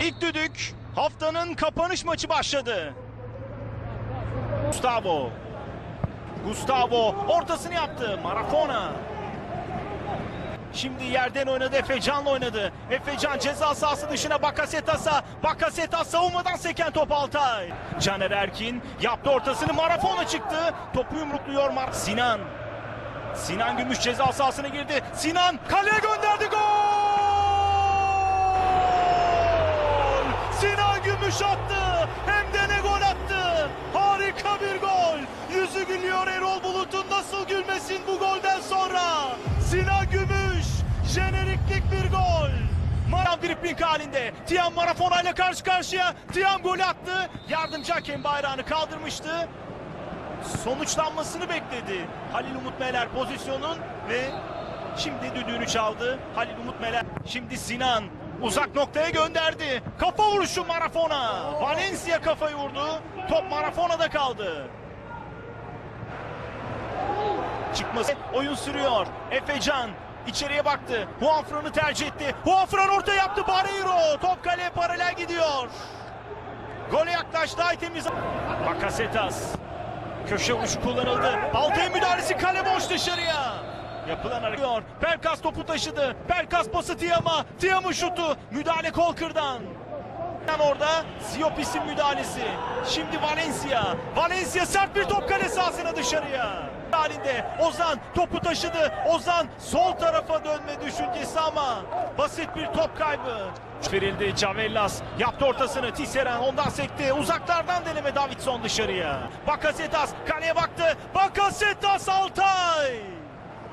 İlk düdük haftanın kapanış maçı başladı. Gustavo. Gustavo ortasını yaptı. Marafona. Şimdi yerden oynadı. Efecan'la oynadı. Efecan ceza sahası dışına Bakasetas'a. Bakasetas savunmadan seken top Altay. Caner Erkin yaptı ortasını. Marafona çıktı. Topu yumrukluyor Mar Sinan. Sinan Gümüş ceza sahasına girdi. Sinan kaleye gönderdi gol! Gümüş attı. Hem de ne gol attı. Harika bir gol. Yüzü gülüyor Erol Bulut'un nasıl gülmesin bu golden sonra. Sinan Gümüş jeneriklik bir gol. Maran dripling halinde. Tiam Marafona ile karşı karşıya. Tiam gol attı. Yardımcı hakem bayrağını kaldırmıştı sonuçlanmasını bekledi. Halil Umut Meler pozisyonun ve şimdi düdüğünü çaldı. Halil Umut Meler. Şimdi Sinan uzak noktaya gönderdi. Kafa vuruşu Marafona. Valencia kafayı vurdu. Top Marafona'da kaldı. Çıkması oyun sürüyor. Efecan içeriye baktı. Huanfran'ı tercih etti. Huanfran orta yaptı. Barreiro. Top kaleye paralel gidiyor. Gole yaklaştı. Aytemiz. Bakasetas. Köşe vuruşu kullanıldı. Altay müdahalesi kale boş dışarıya. Yapılan hareket. Pelkas topu taşıdı. Pelkas pası Tiam'a. Tiam'ın şutu. Müdahale Kolkır'dan. Orada Ziopis'in müdahalesi. Şimdi Valencia. Valencia sert bir top kale sahasına dışarıya. Halinde Ozan topu taşıdı. Ozan sol tarafa dönme düşüncesi ama basit bir top kaybı. Verildi Cavellas yaptı ortasını Tisserand ondan sekti uzaklardan deneme Davidson dışarıya. Bakasetas kaleye baktı Bakasetas Altay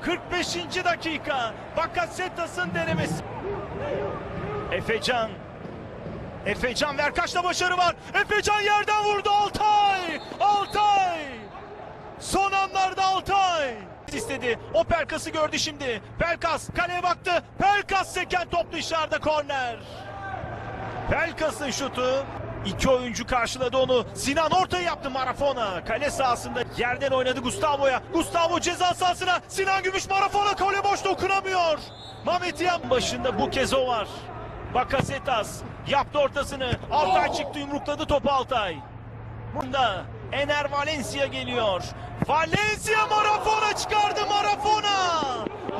45. dakika Bakasetas'ın denemesi Efecan Efecan ver kaçta başarı var Efecan yerden vurdu Altay Altay Son anlarda Altay istedi. O Pelkas'ı gördü şimdi. Pelkas kaleye baktı. Pelkas seken top dışarıda korner. Pelkas'ın şutu. İki oyuncu karşıladı onu. Sinan ortaya yaptı Marafona. Kale sahasında yerden oynadı Gustavo'ya. Gustavo ceza sahasına. Sinan Gümüş Marafona kale boş dokunamıyor. Mehmet Yan başında bu kez o var. Bakasetas yaptı ortasını. Altay çıktı yumrukladı topu Altay. Bunda Ener Valencia geliyor. Valencia Marafona çıkardı Marafona.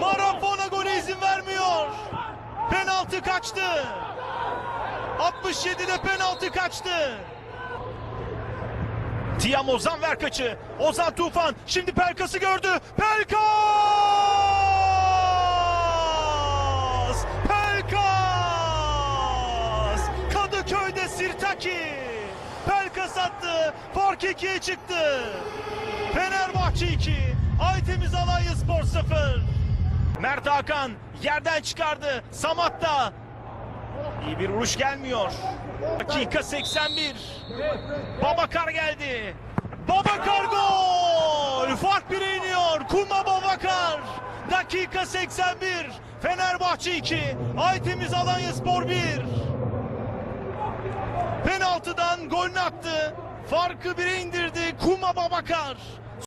Marafona gole izin vermiyor. Penaltı kaçtı. 67'de penaltı kaçtı. Tiam Ozan ver kaçı. Ozan Tufan şimdi Pelkas'ı gördü. Pelkas! Pelkas! Kadıköy'de Sirtaki. Pelkas attı. Fark 2'ye çıktı. Fenerbahçe 2. Aytemiz Alanya Spor 0. Mert Hakan yerden çıkardı. Samatta. İyi bir vuruş gelmiyor. Dakika 81. Babakar geldi. Babakar gol! Fark bire iniyor. Kuma Babakar. Dakika 81. Fenerbahçe 2. Aytemiz Alanya Spor 1. Penaltıdan golünü attı. Farkı bire indirdi Kuma Babakar.